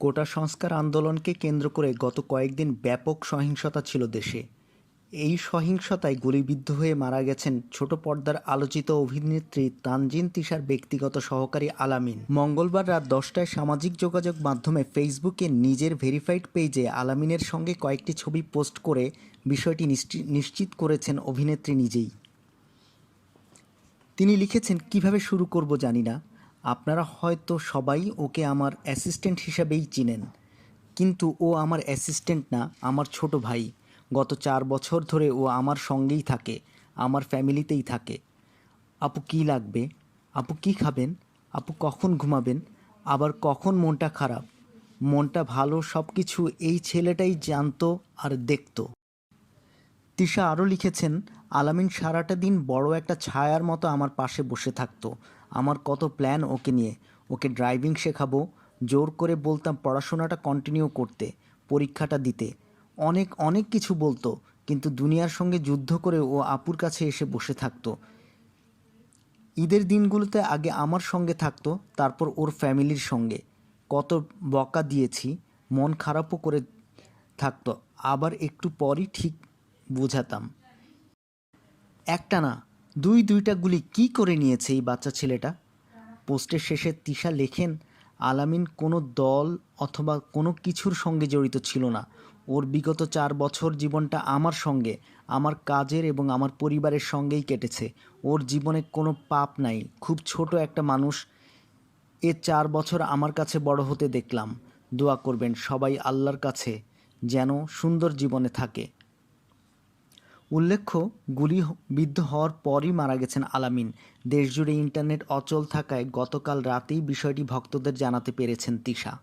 কোটা সংস্কার আন্দোলনকে কেন্দ্র করে গত কয়েকদিন ব্যাপক সহিংসতা ছিল দেশে। এই সহিংসতায় গুলিবিদ্ধ হয়ে মারা গেছেন ছোট পর্দার আলোচিত অভিনেত্রী তানজিন তিশার ব্যক্তিগত সহকারী আলামিন। মঙ্গলবার রাত দশটায় সামাজিক যোগাযোগ মাধ্যমে ফেসবুকে নিজের ভেরিফাইড পেজে আলামিনের সঙ্গে কয়েকটি ছবি পোস্ট করে বিষয়টি নিশ্চিত করেছেন অভিনেত্রী নিজেই। তিনি লিখেছেন, কীভাবে শুরু করব জানি না। আপনারা হয়তো সবাই ওকে আমার অ্যাসিস্ট্যান্ট হিসাবেই চিনেন। কিন্তু ও আমার অ্যাসিস্ট্যান্ট না, আমার ছোট ভাই। গত চার বছর ধরে ও আমার সঙ্গেই থাকে, আমার ফ্যামিলিতেই থাকে। আপু কি লাগবে? আপু কি খাবেন? আপু কখন ঘুমাবেন? আবার কখন মনটা খারাপ? মনটা ভালো সব কিছু এই ছেলেটাই জানতো আর দেখত। তিশা আরও লিখেছেন, আলামিন সারাটা দিন বড় একটা ছায়ার মতো আমার পাশে বসে থাকতো। আমার কত প্ল্যান ওকে নিয়ে। ওকে ড্রাইভিং শেখাবো, জোর করে বলতাম পড়াশোনাটা কন্টিনিউ করতে, পরীক্ষাটা দিতে। অনেক অনেক কিছু বলতো, কিন্তু দুনিয়ার সঙ্গে যুদ্ধ করে ও আপুর কাছে এসে বসে থাকতো। ঈদের দিনগুলোতে আগে আমার সঙ্গে থাকতো, তারপর ওর ফ্যামিলির সঙ্গে। কত বকা দিয়েছি, মন খারাপও করে থাকতো, আবার একটু পরই ঠিক বোঝাতাম। একটা না দুই দুইটা গুলি কি করে নিয়েছে এই বাচ্চা ছেলেটা? পোস্টের শেষে তিশা লেখেন, আলামিন কোনো দল অথবা কোনো কিছুর সঙ্গে জড়িত ছিল না। ওর বিগত চার বছর জীবনটা আমার সঙ্গে, আমার কাজের এবং আমার পরিবারের সঙ্গেই কেটেছে। ওর জীবনে কোনো পাপ নাই। খুব ছোট একটা মানুষ। এ চার বছর আমার কাছে বড় হতে দেখলাম। দোয়া করবেন সবাই আল্লাহর কাছে যেন সুন্দর জীবনে থাকে। উল্লেখ্য, গুলি বিদ্ধ হওয়ার পরই মারা গেছেন আলামিন। দেশজুড়ে ইন্টারনেট অচল থাকায় গতকাল রাতেই বিষয়টি ভক্তদের জানাতে পেরেছেন তিশা।